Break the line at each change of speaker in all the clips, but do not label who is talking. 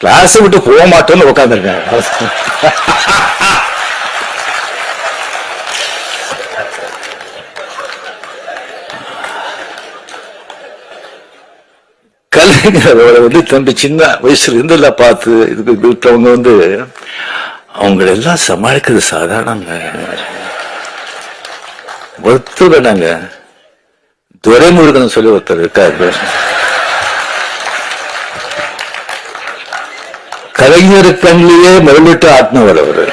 Class விட்டு போக மாட்டோம்னு உட்காந்துருக்காங்க கலைஞர் வந்து தம்பி சின்ன வயசுல இருந்துல பார்த்து இதுக்கு விட்டவங்க வந்து அவங்களை எல்லாம் சமாளிக்கிறது சாதாரணங்க. ஒருத்தர் நாங்க துரைமுருகன் சொல்லி ஒருத்தர் இருக்காரு. கலைஞர் கண்ணிலேயே முதலிட்டு ஆத்மவர் அவர்.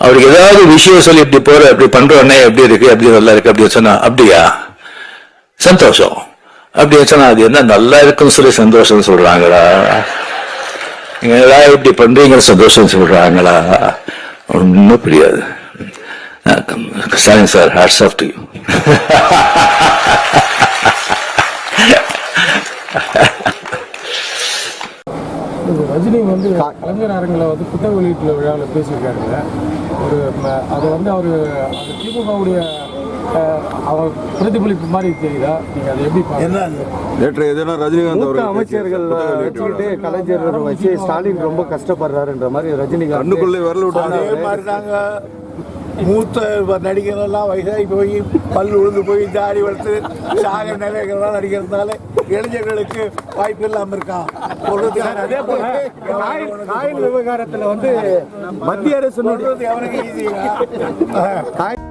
அவருக்கு ஏதாவது விஷயம் சொல்லி இப்படி போற இப்படி பண்றோன்னே எப்படி இருக்கு எப்படி நல்லா இருக்கு அப்படி சொன்னா அப்படியா? சந்தோஷம். அப்படி சொன்னா அது என்ன நல்லா இருக்குன்னு சொல்லி சந்தோஷம் சொல்றாங்களா? நீங்க ஏதாவது இப்படி பண்றீங்க சந்தோஷம் சொல்றாங்களா? ஒன்றும் புரியாது. Sorry sir hats off to you
வந்து கலைஞர் அரங்கில் வந்து புத்தக வெளியீட்டு விழாவில் பேசியிருக்காருங்க. ஒரு அது வந்து அவர் அந்த திமுகவுடைய அவர் பிரதிபலிப்பு மாதிரி தெரியுதா? நீங்கள் அதை எப்படி?
என்ன
நேற்று எதுனா ரஜினிகாந்த் அவர்கள்
அமைச்சர்கள் வச்சுக்கிட்டு கலைஞர் வச்சு ஸ்டாலின் ரொம்ப கஷ்டப்படுறாருன்ற மாதிரி ரஜினிகாந்த்
கண்ணுக்குள்ளே விரல் விட்டாங்க
அதே மாதிரி தாங்க மூத்த நடிகர்கள்லாம் வயசாகி போய் பல் உழுந்து போய் தாடி வளர்த்து சாக நிலைகள்லாம் நடிக்கிறதுனால இளைஞர்களுக்கு வாய்ப்பு இல்லாமல் இருக்கான்
அதே போல காயில் விவகாரத்துல வந்து மத்திய அரசு
எவனுக்கு
காய்